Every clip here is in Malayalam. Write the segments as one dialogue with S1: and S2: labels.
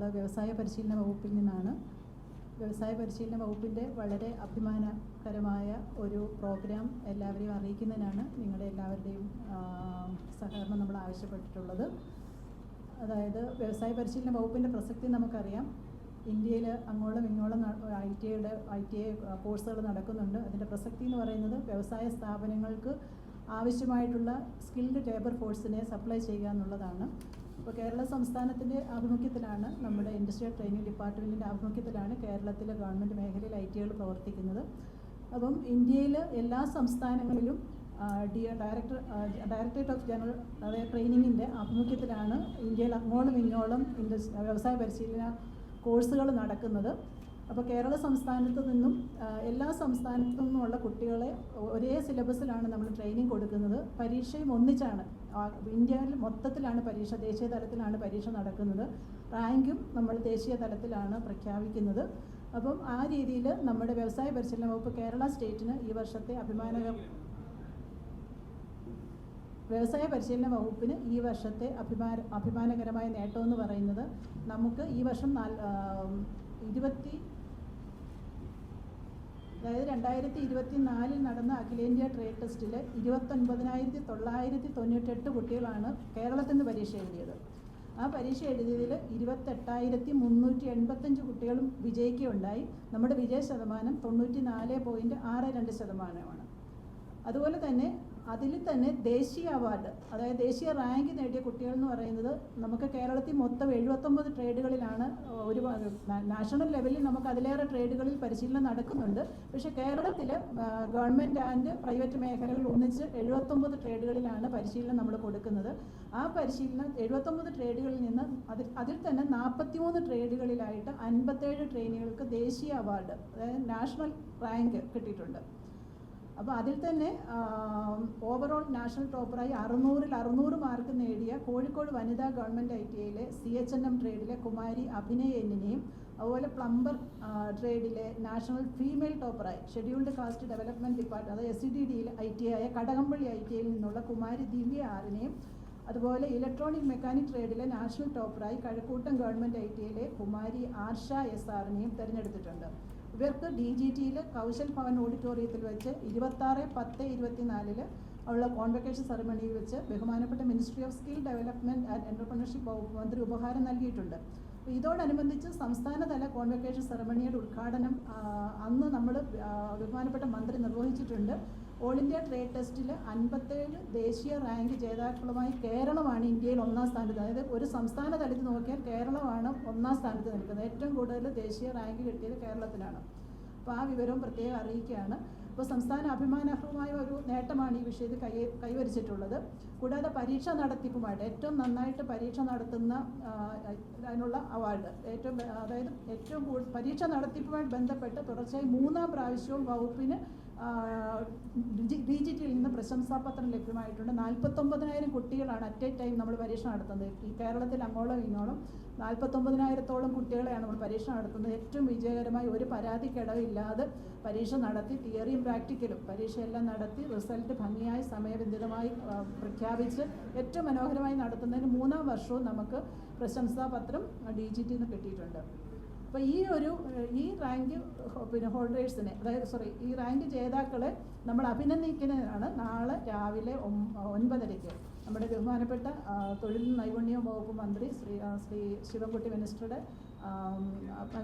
S1: നമ്മൾ വ്യവസായ പരിശീലന വകുപ്പിൽ നിന്നാണ്. വ്യവസായ പരിശീലന വകുപ്പിന്റെ വളരെ അഭിമാനകരമായ ഒരു പ്രോഗ്രാം എല്ലാവരെയും അറിയിക്കുന്നതിനാണ് നിങ്ങളുടെ എല്ലാവരുടെയും സഹകരണം നമ്മൾ ആവശ്യപ്പെട്ടിട്ടുള്ളത്. അതായത് വ്യവസായ പരിശീലന വകുപ്പിന്റെ പ്രസക്തി നമുക്കറിയാം. ഇന്ത്യയിൽ അങ്ങോളം ഇങ്ങോളം ഐ ടി ഐയുടെ ഐ ടി ഐ കോഴ്സുകൾ നടക്കുന്നുണ്ട്. അതിന്റെ പ്രസക്തി എന്ന് പറയുന്നത് വ്യവസായ സ്ഥാപനങ്ങൾക്ക് ആവശ്യമായിട്ടുള്ള സ്കിൽഡ് ലേബർ ഫോഴ്സിനെ സപ്ലൈ ചെയ്യുക എന്നുള്ളതാണ്. ഇപ്പോൾ കേരള സംസ്ഥാനത്തിന്റെ ആഭിമുഖ്യത്തിലാണ് നമ്മുടെ ഇൻഡസ്ട്രിയൽ ട്രെയിനിങ് ഡിപ്പാർട്ട്മെന്റിന്റെ ആഭിമുഖ്യത്തിലാണ് കേരളത്തിലെ ഗവൺമെന്റ് മേഖലയിൽ ഐ ടി ഐകൾ പ്രവർത്തിക്കുന്നത്. അപ്പം ഇന്ത്യയിൽ എല്ലാ സംസ്ഥാനങ്ങളിലും D director directorate of general അതായത് ട്രെയിനിങ്ങിന്റെ ആഭിമുഖ്യത്തിലാണ് ഇന്ത്യയിൽ അങ്ങോളം ഇങ്ങോളം ഇൻഡസ് വ്യവസായ പരിശീലന കോഴ്സുകൾ നടക്കുന്നത്. അപ്പോൾ കേരള സംസ്ഥാനത്ത് നിന്നും എല്ലാ സംസ്ഥാനത്തു നിന്നുമുള്ള കുട്ടികളെ ഒരേ സിലബസിലാണ് നമ്മൾ ട്രെയിനിങ് കൊടുക്കുന്നത്. പരീക്ഷയും ഒന്നിച്ചാണ്. ഇന്ത്യയിൽ മൊത്തത്തിലാണ് പരീക്ഷ ദേശീയ തലത്തിലാണ് പരീക്ഷ നടക്കുന്നത്. റാങ്കും നമ്മൾ ദേശീയ തലത്തിലാണ് പ്രഖ്യാപിക്കുന്നത്. അപ്പം ആ രീതിയിൽ നമ്മുടെ വ്യവസായ പരിശീലന വകുപ്പ് കേരള സ്റ്റേറ്റിന് ഈ വർഷത്തെ അഭിമാനക വ്യവസായ പരിശീലന വകുപ്പിന് ഈ വർഷത്തെ അഭിമാന അഭിമാനകരമായ നേട്ടമെന്ന് പറയുന്നത് നമുക്ക് ഈ വർഷം ഇരുപത്തി അതായത് രണ്ടായിരത്തി ഇരുപത്തി നാലിൽ നടന്ന അഖിലേന്ത്യാ ട്രേഡ് ടെസ്റ്റിൽ ഇരുപത്തൊൻപതിനായിരത്തി തൊള്ളായിരത്തി തൊണ്ണൂറ്റെട്ട് കുട്ടികളാണ് കേരളത്തിൽ നിന്ന് പരീക്ഷ എഴുതിയത്. ആ പരീക്ഷ എഴുതിയതിൽ ഇരുപത്തെട്ടായിരത്തി മുന്നൂറ്റി എൺപത്തഞ്ച് കുട്ടികളും വിജയിക്കുകയുണ്ടായി. നമ്മുടെ വിജയ ശതമാനം തൊണ്ണൂറ്റി നാല് പോയിന്റ് ആറ് രണ്ട് ശതമാനമാണ്. അതുപോലെ തന്നെ അതിൽ തന്നെ ദേശീയ അവാർഡ് അതായത് ദേശീയ റാങ്ക് നേടിയ കുട്ടികൾ എന്ന് പറയുന്നത് നമുക്ക് കേരളത്തിൽ മൊത്തം എഴുപത്തൊമ്പത് ട്രേഡുകളിലാണ് ഒരു നാഷണൽ ലെവലിൽ നമുക്ക് അതിലേറെ ട്രേഡുകളിൽ പരിശീലനം നടക്കുന്നുണ്ട്. പക്ഷേ കേരളത്തിൽ ഗവൺമെന്റ് ആൻഡ് പ്രൈവറ്റ് മേഖലകൾ ഒന്നിച്ച് എഴുപത്തൊമ്പത് ട്രേഡുകളിലാണ് പരിശീലനം നമ്മൾ കൊടുക്കുന്നത്. ആ പരിശീലനം എഴുപത്തൊമ്പത് ട്രേഡുകളിൽ നിന്ന് അതിൽ അതിൽ തന്നെ നാൽപ്പത്തിമൂന്ന് ട്രേഡുകളിലായിട്ട് അൻപത്തേഴ് ട്രെയിനികൾക്ക് ദേശീയ അവാർഡ് അതായത് നാഷണൽ റാങ്ക് കിട്ടിയിട്ടുണ്ട്. അപ്പോൾ അതിൽ തന്നെ ഓവറോൾ നാഷണൽ ടോപ്പറായി അറുന്നൂറിൽ അറുന്നൂറ് മാർക്ക് നേടിയ കോഴിക്കോട് വനിതാ ഗവൺമെന്റ് ഐ ടി ഐയിലെ സി എച്ച് എൻ എം ട്രേഡിലെ കുമാരി അഭിനയ എന്നിനെയും അതുപോലെ പ്ലംബർ ട്രേഡിലെ നാഷണൽ ഫീമെയിൽ ടോപ്പറായി ഷെഡ്യൂൾഡ് കാസ്റ്റ് ഡെവലപ്മെന്റ് ഡിപ്പാർട്ട്മെന്റ് അതായത് എസ് സി ഡി ഡിയിൽ ഐ ടി ആയ കടകംപള്ളി ഐ ടി ഐയിൽ നിന്നുള്ള കുമാരി ദിവ്യ ആറിനെയും അതുപോലെ ഇലക്ട്രോണിക് മെക്കാനിക് ട്രേഡിലെ നാഷണൽ ടോപ്പറായി കഴക്കൂട്ടം ഗവൺമെന്റ് ഐ ടി ഐയിലെ കുമാരി ആർഷ എസ് ആറിനെയും തിരഞ്ഞെടുത്തിട്ടുണ്ട്. ഇവർക്ക് ഡി ജി ടിയിൽ കൗശൽ ഭവൻ ഓഡിറ്റോറിയത്തിൽ വെച്ച് ഇരുപത്താറ് പത്ത് ഇരുപത്തിനാലിൽ ഉള്ള കോൺവെക്കേഷൻ സെറമണിയിൽ വെച്ച് ബഹുമാനപ്പെട്ട ministry of skill development and entrepreneurship വകുപ്പ് മന്ത്രി ഉപഹാരം നൽകിയിട്ടുണ്ട്. ഇതോടനുബന്ധിച്ച് സംസ്ഥാനതല കോൺവെക്കേഷൻ സെറമണിയുടെ ഉദ്ഘാടനം അന്ന് നമ്മൾ ബഹുമാനപ്പെട്ട മന്ത്രി നിർവഹിച്ചിട്ടുണ്ട്. ഓൾ ഇന്ത്യ ട്രേഡ് ടെസ്റ്റിൽ അൻപത്തേഴ് ദേശീയ റാങ്ക് ജേതാക്കളുമായി കേരളമാണ് ഇന്ത്യയിൽ ഒന്നാം സ്ഥാനത്ത്. അതായത് ഒരു സംസ്ഥാന തലത്തിൽ നോക്കിയാൽ കേരളമാണ് ഒന്നാം സ്ഥാനത്ത് നിൽക്കുന്നത്. ഏറ്റവും കൂടുതൽ ദേശീയ റാങ്ക് കിട്ടിയത് കേരളത്തിലാണ്. അപ്പോൾ ആ വിവരവും പ്രത്യേകം അറിയിക്കുകയാണ്. അപ്പോൾ സംസ്ഥാന അഭിമാനാർഹമായ ഒരു നേട്ടമാണ് ഈ വിഷയത്തിൽ കൈ കൈവരിച്ചിട്ടുള്ളത്. കൂടാതെ പരീക്ഷ നടത്തിപ്പുമായിട്ട് ഏറ്റവും നന്നായിട്ട് പരീക്ഷ നടത്തുന്ന അതിനുള്ള അവാർഡ് ഏറ്റവും അതായത് ഏറ്റവും കൂടുതൽ പരീക്ഷ നടത്തിപ്പുമായിട്ട് ബന്ധപ്പെട്ട് തുടർച്ചയായി മൂന്നാം പ്രാവശ്യവും വകുപ്പിന് ഡി ജി ടിയിൽ നിന്ന് പ്രശംസാപത്രം ലഭ്യമായിട്ടുണ്ട്. നാൽപ്പത്തൊമ്പതിനായിരം കുട്ടികളാണ് അറ്റ് എ ടൈം നമ്മൾ പരീക്ഷ നടത്തുന്നത്. ഈ കേരളത്തിൽ അങ്ങോളം ഇങ്ങോളം നാൽപ്പത്തൊമ്പതിനായിരത്തോളം കുട്ടികളെയാണ് നമ്മൾ പരീക്ഷ നടത്തുന്നത്. ഏറ്റവും വിജയകരമായി ഒരു പരാതിക്കിടവില്ലാതെ പരീക്ഷ നടത്തി തിയറിയും പ്രാക്ടിക്കലും പരീക്ഷയെല്ലാം നടത്തി റിസൾട്ട് ഭംഗിയായി സമയബന്ധിതമായി പ്രഖ്യാപിച്ച് ഏറ്റവും മനോഹരമായി നടത്തുന്നതിന് മൂന്നാം വർഷവും നമുക്ക് പ്രശംസാപത്രം ഡി ജി ടിന്ന് കിട്ടിയിട്ടുണ്ട്. അപ്പോൾ ഈ ഒരു ഈ റാങ്ക് പിന്നെ ഹോൾഡേഴ്സിനെ അതായത് സോറി ഈ റാങ്ക് ജേതാക്കളെ നമ്മൾ അഭിനന്ദിക്കുന്നതാണ് നാളെ രാവിലെ ഒൻപതരയ്ക്ക് നമ്മുടെ ബഹുമാനപ്പെട്ട തൊഴിൽ നൈപുണ്യ വകുപ്പ് മന്ത്രി ശ്രീ ശ്രീ ശിവൻകുട്ടി മിനിസ്റ്ററുടെ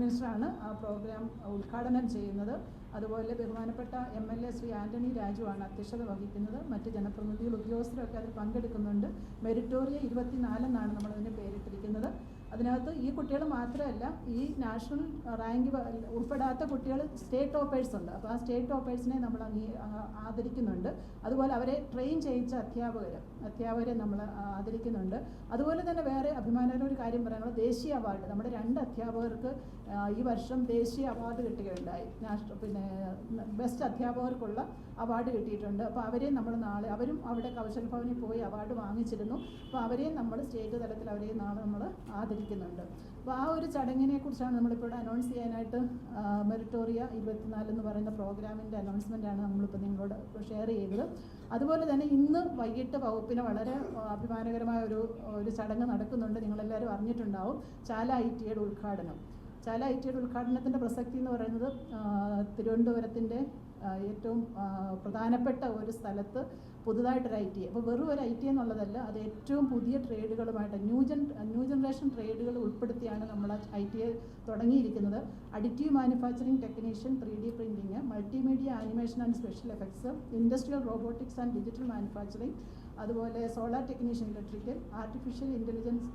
S1: മിനിസ്റ്ററാണ് ആ പ്രോഗ്രാം ഉദ്ഘാടനം ചെയ്യുന്നത്. അതുപോലെ ബഹുമാനപ്പെട്ട M L A Shri Antony രാജുവാണ് അധ്യക്ഷത വഹിക്കുന്നത്. മറ്റ് ജനപ്രതിനിധികൾ ഉദ്യോഗസ്ഥരൊക്കെ അതിൽ പങ്കെടുക്കുന്നുണ്ട്. മെറിറ്റോറിയ ഇരുപത്തിനാലെന്നാണ് നമ്മളതിന് പേരിട്ടിരിക്കുന്നത്. അതിനകത്ത് ഈ കുട്ടികൾ മാത്രമല്ല ഈ നാഷണൽ റാങ്ക് ഉൾപ്പെടാത്ത കുട്ടികൾ സ്റ്റേറ്റ് ടോപ്പേഴ്സ് ഉണ്ട്. അപ്പോൾ ആ സ്റ്റേറ്റ് ടോപ്പേഴ്സിനെ നമ്മൾ ആദരിക്കുന്നുണ്ട്. അതുപോലെ അവരെ ട്രെയിൻ ചെയ്യിച്ച അധ്യാപകർ അധ്യാപകരെ നമ്മൾ ആദരിക്കുന്നുണ്ട്. അതുപോലെ തന്നെ വേറെ അഭിമാനകരമായ ഒരു കാര്യം പറയാനുള്ളത് ദേശീയ അവാർഡ് നമ്മുടെ രണ്ട് അധ്യാപകർക്ക് ഈ വർഷം ദേശീയ അവാർഡ് കിട്ടുകയുണ്ടായി. നാഷണൽ പിന്നെ ബെസ്റ്റ് അധ്യാപകർക്കുള്ള അവാർഡ് കിട്ടിയിട്ടുണ്ട്. അപ്പോൾ അവരെയും നമ്മൾ നാളെ അവരും അവിടെ കൗശൽ ഭവനിൽ പോയി അവാർഡ് വാങ്ങിച്ചിരുന്നു. അപ്പോൾ അവരെയും നമ്മൾ സ്റ്റേറ്റ് തലത്തിൽ അവരെയും നാളെ നമ്മൾ ആദരിക്കും സാധിക്കുന്നുണ്ട് അപ്പോൾ ആ ഒരു ചടങ്ങിനെ കുറിച്ചാണ് നമ്മളിപ്പോൾ അനൗൺസ് ചെയ്യാനായിട്ട് മെറിറ്റോറിയ ഇരുപത്തിനാല് എന്ന് പറയുന്ന പ്രോഗ്രാമിന്റെ അനൗൺസ്മെന്റാണ് നമ്മളിപ്പോൾ നിങ്ങളോട് ഷെയർ ചെയ്തത്. അതുപോലെ തന്നെ ഇന്ന് വൈകിട്ട് വകുപ്പിന് വളരെ അഭിമാനകരമായ ഒരു ഒരു ചടങ്ങ് നടക്കുന്നുണ്ട്. നിങ്ങളെല്ലാവരും അറിഞ്ഞിട്ടുണ്ടാവും. ചാല ഐ ടിയുടെ ഉദ്ഘാടനം. ചാല ഐ ടിയുടെ ഉദ്ഘാടനത്തിന്റെ പ്രസക്തി എന്ന് പറയുന്നത് തിരുവനന്തപുരത്തിന്റെ ഏറ്റവും പ്രധാനപ്പെട്ട ഒരു സ്ഥലത്ത് പുതുതായിട്ടൊരു ഐ ടി. അപ്പോൾ വെറും ഒരു ഐ ടി എന്നുള്ളതല്ല അത് ഏറ്റവും പുതിയ ട്രേഡുകളുമായിട്ട് ന്യൂ ജൻ ന്യൂ ജനറേഷൻ ട്രേഡുകൾ ഉൾപ്പെടുത്തിയാണ് നമ്മൾ ഐ ടി തുടങ്ങിയിരിക്കുന്നത്. Additive manufacturing technician three D printing multimedia animation and special effects industrial robotics and digital manufacturing അതുപോലെ solar technician electrical artificial intelligence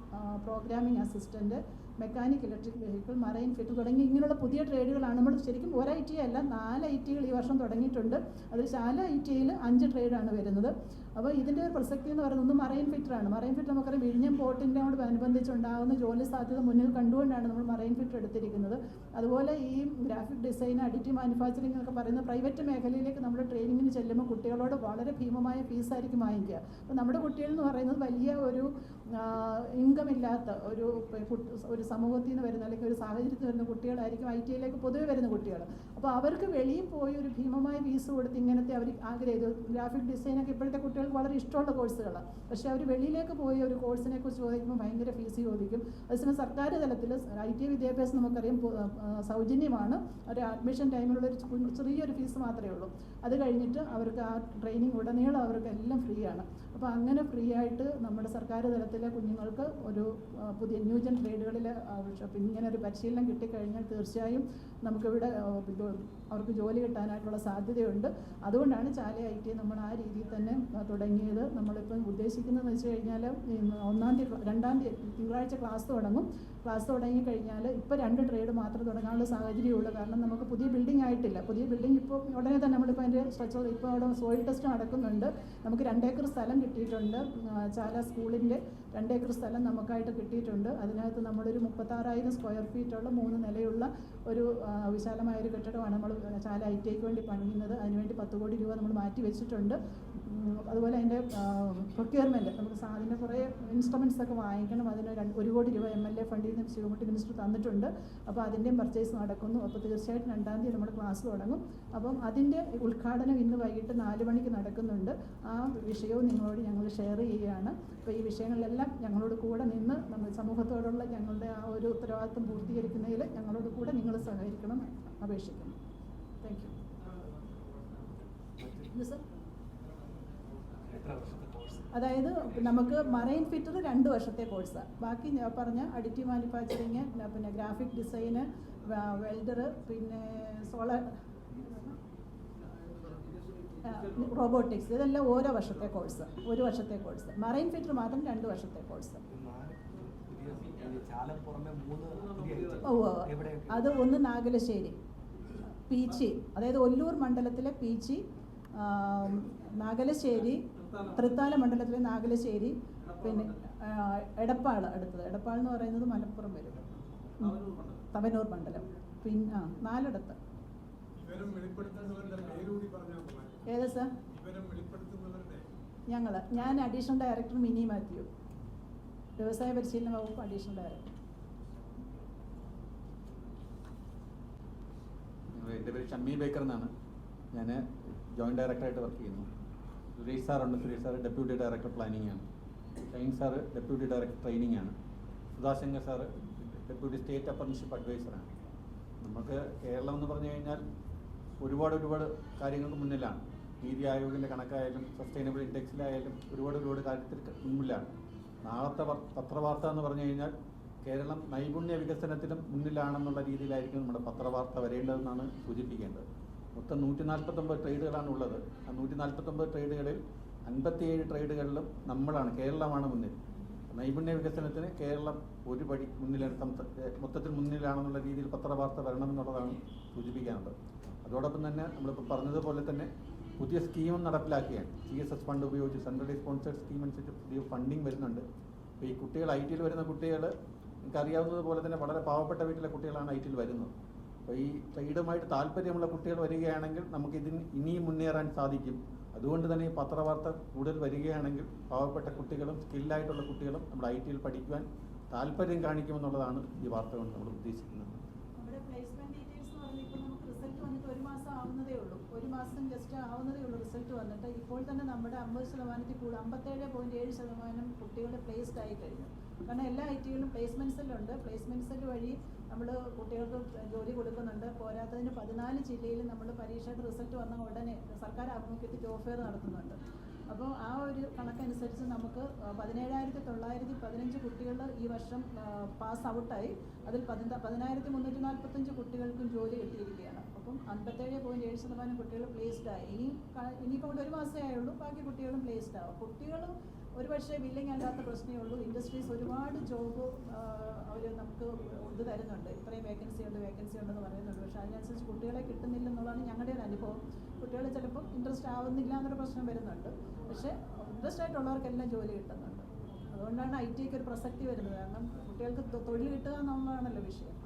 S1: programming assistant mechanic electric vehicle marine fit തുടങ്ങി ഇങ്ങനെയുള്ള പുതിയ ട്രേഡുകളാണ് നമ്മൾ ശരിക്കും ഒരു ഐ ടി അല്ല നാല് ഐ ടികൾ ഈ വർഷം തുടങ്ങിയിട്ടുണ്ട്. അതിൽ ശാല ഐ ടിയിൽ അഞ്ച് ട്രേഡാണ് വരുന്നത്. അപ്പോൾ ഇതിന്റെ ഒരു പ്രസക്തി എന്ന് പറയുന്നത് ഒന്ന് മറൈൻ ഫിറ്ററാണ് മറൈൻ ഫിറ്റർ നമുക്കറിയാം വിഴിഞ്ഞം പോർട്ടിന്റെ കൂടെ അനുബന്ധിച്ചുണ്ടാകുന്ന ജോലി സാധ്യത മുന്നിൽ കണ്ടുകൊണ്ടാണ് നമ്മൾ മറൈൻ ഫിറ്റർ എടുത്തിരിക്കുന്നത്. അതുപോലെ ഈ ഗ്രാഫിക് ഡിസൈൻ അഡിറ്റീവ് മാനുഫാക്ചറിംഗ് എന്നൊക്കെ പറയുന്ന പ്രൈവറ്റ് മേഖലയിലേക്ക് നമ്മൾ ട്രെയിനിങ്ങിന് ചെല്ലുമ്പോൾ കുട്ടികളോട് വളരെ ഭീമമായ ഫീസായിരിക്കും വാങ്ങിക്കുക. അപ്പോൾ നമ്മുടെ കുട്ടികൾ എന്ന് പറയുന്നത് വലിയ ഒരു ഇൻകം ഇല്ലാത്ത ഒരു ഒരു സമൂഹത്തിൽ നിന്ന് വരുന്ന അല്ലെങ്കിൽ ഒരു സാഹചര്യത്തിൽ വരുന്ന കുട്ടികളായിരിക്കും ഐ ടിയിലേക്ക് പൊതുവെ വരുന്ന കുട്ടികൾ. അപ്പോൾ അവർക്ക് വെളിയിൽ പോയി ഒരു ഭീമമായ ഫീസ് കൊടുത്ത് ഇങ്ങനത്തെ അവർ ആഗ്രഹിച്ചു ഗ്രാഫിക് ഡിസൈനൊക്കെ ഇപ്പോഴത്തെ കുട്ടികൾക്ക് വളരെ ഇഷ്ടമുള്ള കോഴ്സുകളാണ് പക്ഷേ അവർ വെളിയിലേക്ക് പോയി ഒരു കോഴ്സിനെ കുറിച്ച് ചോദിക്കുമ്പോൾ ഭയങ്കര ഫീസ് ചോദിക്കും. അതേസമയം സർക്കാർ തലത്തിൽ ഐ ടി വിദ്യാഭ്യാസം നമുക്കറിയാം സൗജന്യമാണ്. ഒരു അഡ്മിഷൻ ടൈമിലുള്ള ഒരു ചെറിയൊരു ഫീസ് മാത്രമേ ഉള്ളൂ. അത് കഴിഞ്ഞിട്ട് അവർക്ക് ആ ട്രെയിനിങ് ഉടനീളം അവർക്ക് എല്ലാം ഫ്രീ ആണ്. അപ്പോൾ അങ്ങനെ ഫ്രീ ആയിട്ട് നമ്മുടെ സർക്കാർ തലത്തിലെ കുഞ്ഞുങ്ങൾക്ക് ഒരു പുതിയ ന്യൂജൻ ട്രേഡുകളിൽ ഇങ്ങനെ ഒരു പരിശീലനം കിട്ടിക്കഴിഞ്ഞാൽ തീർച്ചയായും നമുക്കിവിടെ അവർക്ക് ജോലി കിട്ടാനായിട്ടുള്ള സാധ്യതയുണ്ട്. അതുകൊണ്ടാണ് ചാല ഐ ടി നമ്മൾ ആ രീതിയിൽ തന്നെ തുടങ്ങിയത്. നമ്മളിപ്പം ഉദ്ദേശിക്കുന്നതെന്ന് വെച്ച് കഴിഞ്ഞാൽ ഒന്നാം തീയതി രണ്ടാം തീയതി തിങ്കളാഴ്ച ക്ലാസ് തുടങ്ങും. ക്ലാസ് തുടങ്ങി കഴിഞ്ഞാൽ ഇപ്പോൾ രണ്ട് ട്രേഡ് മാത്രം തുടങ്ങാനുള്ള സാഹചര്യമുള്ളൂ. കാരണം നമുക്ക് പുതിയ ബിൽഡിംഗ് ആയിട്ടില്ല. പുതിയ ബിൽഡിംഗ് ഇപ്പോൾ ഉടനെ തന്നെ നമ്മളിപ്പോൾ അതിന്റെ സ്ട്രക്ചർ ഇപ്പോൾ അവിടെ സോയിൽ ടെസ്റ്റ് നടക്കുന്നുണ്ട്. നമുക്ക് രണ്ടേക്കർ സ്ഥലം കിട്ടിയിട്ടുണ്ട്. ചാല സ്കൂളിന്റെ രണ്ടേക്കർ സ്ഥലം നമുക്കായിട്ട് കിട്ടിയിട്ടുണ്ട്. അതിനകത്ത് നമ്മളൊരു മുപ്പത്താറായിരം സ്ക്വയർ ഫീറ്റുള്ള മൂന്ന് നിലയുള്ള ഒരു വിശാലമായ ഒരു കെട്ടിടമാണ് നമ്മൾ ചാല ഐ ടി ഐക്ക് വേണ്ടി പണിയുന്നത്. അതിനുവേണ്ടി പത്ത് കോടി രൂപ നമ്മൾ മാറ്റി വെച്ചിട്ടുണ്ട്. അതുപോലെ അതിന്റെ പ്രൊക്യൂർമെന്റ് നമുക്ക് അതിന്റെ കുറേ ഇൻസ്ട്രുമെന്റ്സ് ഒക്കെ വാങ്ങിക്കണം. അതിന് ഒരു കോടി രൂപ എം എൽ എ ഫണ്ടിൽ നിന്ന് ശിവകുട്ടി മിനിസ്റ്റർ തന്നിട്ടുണ്ട്. അപ്പോൾ അതിന്റെയും പർച്ചേസ് നടക്കുന്നു. അപ്പോൾ തീർച്ചയായിട്ടും രണ്ടാം തീയതി നമ്മുടെ ക്ലാസ് തുടങ്ങും. അപ്പം അതിന്റെ ഉദ്ഘാടനം ഇന്ന് വൈകിട്ട് നാല് മണിക്ക് നടക്കുന്നുണ്ട്. ആ വിഷയവും നിങ്ങളോട് ഞങ്ങൾ ഷെയർ ചെയ്യുകയാണ്. അപ്പോൾ ഈ വിഷയങ്ങളിലെല്ലാം ഞങ്ങളോട് കൂടെ നിന്ന് നമ്മൾ സമൂഹത്തോടുള്ള ഞങ്ങളുടെ ആ ഒരു ഉത്തരവാദിത്വം പൂർത്തീകരിക്കുന്നതിൽ ഞങ്ങളോട് കൂടെ നിങ്ങൾ സഹകരിക്കണം അപേക്ഷിക്കണം താങ്ക് യു അതായത് നമുക്ക് മറൈൻ ഫിറ്റർ രണ്ട് വർഷത്തെ കോഴ്സാണ് ബാക്കി ഞാൻ പറഞ്ഞ അഡിറ്റീവ് മാനുഫാക്ചറിങ് പിന്നെ ഗ്രാഫിക് ഡിസൈന് വെൽഡർ പിന്നെ സോളർ റോബോട്ടിക്സ് ഇതെല്ലാം ഓരോ വർഷത്തെ കോഴ്സ് ഒരു വർഷത്തെ കോഴ്സ് മറൈൻ ഫിറ്റർ മാത്രം രണ്ട് വർഷത്തെ കോഴ്സ്
S2: നാല് പുതിയ ഈ ചാലം പുറമെ മൂന്ന് പുതിയ
S1: ഓ? അത് ഒന്ന് നാഗലശ്ശേരി. പീച്ചി. അതായത് ഒല്ലൂർ മണ്ഡലത്തിലെ പീച്ചി നാഗലശ്ശേരി തൃത്താല. മണ്ഡലത്തിലെ നാഗലശ്ശേരി പിന്നെ എടപ്പാൾ എടപ്പാൾ അടുത്തത്. എടപ്പാൾ എന്ന് പറയുന്നത് മലപ്പുറം വരും. തവനൂർ മണ്ഡലം. പിന്നെ ആ നാലിടത്ത്. ഏതാ സാർ? ഞങ്ങൾ. ഞാൻ അഡീഷണൽ ഡയറക്ടർ മിനി മാത്യു. വ്യവസായ പരിശീലന വകുപ്പ് അഡീഷണൽ ഡയറക്ടർ
S3: എന്റെ പേര് ഷമ്മി ബേക്കർ എന്നാണ്. ഞാൻ ജോയിന്റ് ഡയറക്ടറായിട്ട് വർക്ക് ചെയ്യുന്നു. Suresh സാറുണ്ട് Suresh sir deputy director planning ആണ്. Shine sir deputy director training ആണ്. Sudhashankar sir deputy state apprenticeship അഡ്വൈസറാണ് നമുക്ക് കേരളം എന്ന് പറഞ്ഞു കഴിഞ്ഞാൽ ഒരുപാട് ഒരുപാട് കാര്യങ്ങൾക്ക് മുന്നിലാണ്. നീതി ആയോഗിന്റെ കണക്കായാലും സസ്റ്റൈനബിൾ ഇൻഡെക്സിലായാലും ഒരുപാട് ഒരുപാട് കാര്യത്തിൽ മുന്നിലാണ്. നാളത്തെ പത്രവാർത്ത എന്ന് പറഞ്ഞു കഴിഞ്ഞാൽ കേരളം നൈപുണ്യ വികസനത്തിലും മുന്നിലാണെന്നുള്ള രീതിയിലായിരിക്കും നമ്മുടെ പത്രവാർത്ത വരേണ്ടതെന്നാണ് സൂചിപ്പിക്കേണ്ടത്. മൊത്തം നൂറ്റി നാൽപ്പത്തൊമ്പത് ട്രേഡുകളാണ് ഉള്ളത്. ആ നൂറ്റി നാൽപ്പത്തൊമ്പത് ട്രേഡുകളിൽ അൻപത്തിയേഴ് ട്രേഡുകളിലും നമ്മളാണ് കേരളമാണ് മുന്നിൽ. നൈപുണ്യ വികസനത്തിന് കേരളം ഒരു പടി മുന്നിലാണ് മൊത്തത്തിൽ മുന്നിലാണെന്നുള്ള രീതിയിൽ പത്രവാർത്ത വരണമെന്നുള്ളതാണ് സൂചിപ്പിക്കാനുള്ളത്. അതോടൊപ്പം തന്നെ നമ്മളിപ്പോൾ പറഞ്ഞതുപോലെ തന്നെ പുതിയ സ്കീമും നടപ്പിലാക്കുകയാണ് സി എസ് എസ് ഫണ്ട് ഉപയോഗിച്ച് സെൻട്രലി സ്പോൺസേഡ് സ്കീം അനുസരിച്ച് പുതിയ ഫണ്ടിങ് വരുന്നുണ്ട്. അപ്പോൾ ഈ കുട്ടികൾ ഐ ടിയിൽ വരുന്ന കുട്ടികൾ നിങ്ങൾക്ക് അറിയാവുന്നതുപോലെ തന്നെ വളരെ പാവപ്പെട്ട വീട്ടിലെ കുട്ടികളാണ് ഐ ടിയിൽ വരുന്നത്. അപ്പോൾ ഈ ട്രേഡുമായിട്ട് താല്പര്യമുള്ള കുട്ടികൾ വരികയാണെങ്കിൽ നമുക്ക് ഇതിന് ഇനിയും മുന്നേറാൻ സാധിക്കും. അതുകൊണ്ട് തന്നെ ഈ പത്രവാർത്ത കൂടുതൽ വരികയാണെങ്കിൽ പാവപ്പെട്ട കുട്ടികളും സ്കില്ലായിട്ടുള്ള കുട്ടികളും നമ്മുടെ ഐ ടിയിൽ പഠിക്കുവാൻ താല്പര്യം കാണിക്കുമെന്നുള്ളതാണ് ഈ വാർത്ത കൊണ്ട് നമ്മൾ ഉദ്ദേശിക്കുന്നത്
S1: നമ്മുടെ പ്ലേസ്മെന്റ് ഡീറ്റെയിൽസ് എന്ന് പറഞ്ഞാൽ ഇപ്പോൾ നമുക്ക് റിസൾട്ട് വന്നിട്ട് ഒരു മാസം ആവുന്നതേ ഉള്ളൂ. ഒരു മാസം ജസ്റ്റ് ആവുന്നതേ ഉള്ളൂ റിസൾട്ട് വന്നിട്ട്. ഇപ്പോൾ തന്നെ നമ്മുടെ അമ്പത് ശതമാനത്തിൽ കൂടുതൽ അമ്പത്തേഴ് പോയിന്റ് ഏഴ് ശതമാനം കുട്ടികളുടെ പ്ലേസ്ഡ് ആയി കഴിഞ്ഞു. കാരണം എല്ലാ ഐ ടികളിലും പ്ലേസ്മെന്റ് സെല്ലുണ്ട് വഴി നമ്മൾ കുട്ടികൾക്ക് ജോലി കൊടുക്കുന്നുണ്ട്. പോരാത്തതിന് പതിനാല് ജില്ലയിൽ നമ്മൾ പരീക്ഷയുടെ റിസൾട്ട് വന്ന ഉടനെ സർക്കാർ ആഭിമുഖ്യത്തിൽ ജോബ് ഫെയർ നടത്തുന്നുണ്ട്. അപ്പോൾ ആ ഒരു കണക്കനുസരിച്ച് നമുക്ക് പതിനേഴായിരത്തി തൊള്ളായിരത്തി പതിനഞ്ച് കുട്ടികൾ ഈ വർഷം പാസ് ഔട്ടായി അതിൽ പതിന പതിനായിരത്തി മുന്നൂറ്റി നാൽപ്പത്തഞ്ച് കുട്ടികൾക്കും ജോലി കിട്ടിയിരിക്കുകയാണ്. അപ്പം അൻപത്തേഴ് പോയിന്റ് ഏഴ് ശതമാനം കുട്ടികൾ പ്ലേസ്ഡ് ആയി. ഇനി ഇനിയിപ്പോൾ ഒരു മാസമേ ആയുള്ളൂ ബാക്കി കുട്ടികളും പ്ലേസ്ഡ് ആവും. കുട്ടികളും ഒരു പക്ഷേ ബില്ലിംഗ് അല്ലാത്ത പ്രശ്നമേ ഉള്ളൂ. ഇൻഡസ്ട്രീസ് ഒരുപാട് ജോബ് അവർ നമുക്ക് ഇത് തരുന്നുണ്ട്. ഇത്രയും വേക്കൻസി ഉണ്ട് വേക്കൻസി ഉണ്ടെന്ന് പറയുന്നുണ്ട്. പക്ഷേ അതിനനുസരിച്ച് കുട്ടികളെ കിട്ടുന്നില്ല എന്നുള്ളതാണ് ഞങ്ങളുടെ ഒരു അനുഭവം. കുട്ടികൾ ചിലപ്പോൾ ഇൻട്രസ്റ്റ് ആവുന്നില്ല എന്നൊരു പ്രശ്നം വരുന്നുണ്ട്. പക്ഷേ ഇൻട്രസ്റ്റ് ആയിട്ടുള്ളവർക്കെല്ലാം ജോലി കിട്ടുന്നുണ്ട്. അതുകൊണ്ടാണ് ഐ ടിക്ക് ഒരു പ്രസക്തി വരുന്നത്. കാരണം കുട്ടികൾക്ക് തൊഴിൽ കിട്ടുക എന്നുള്ളതാണല്ലോ വിഷയം.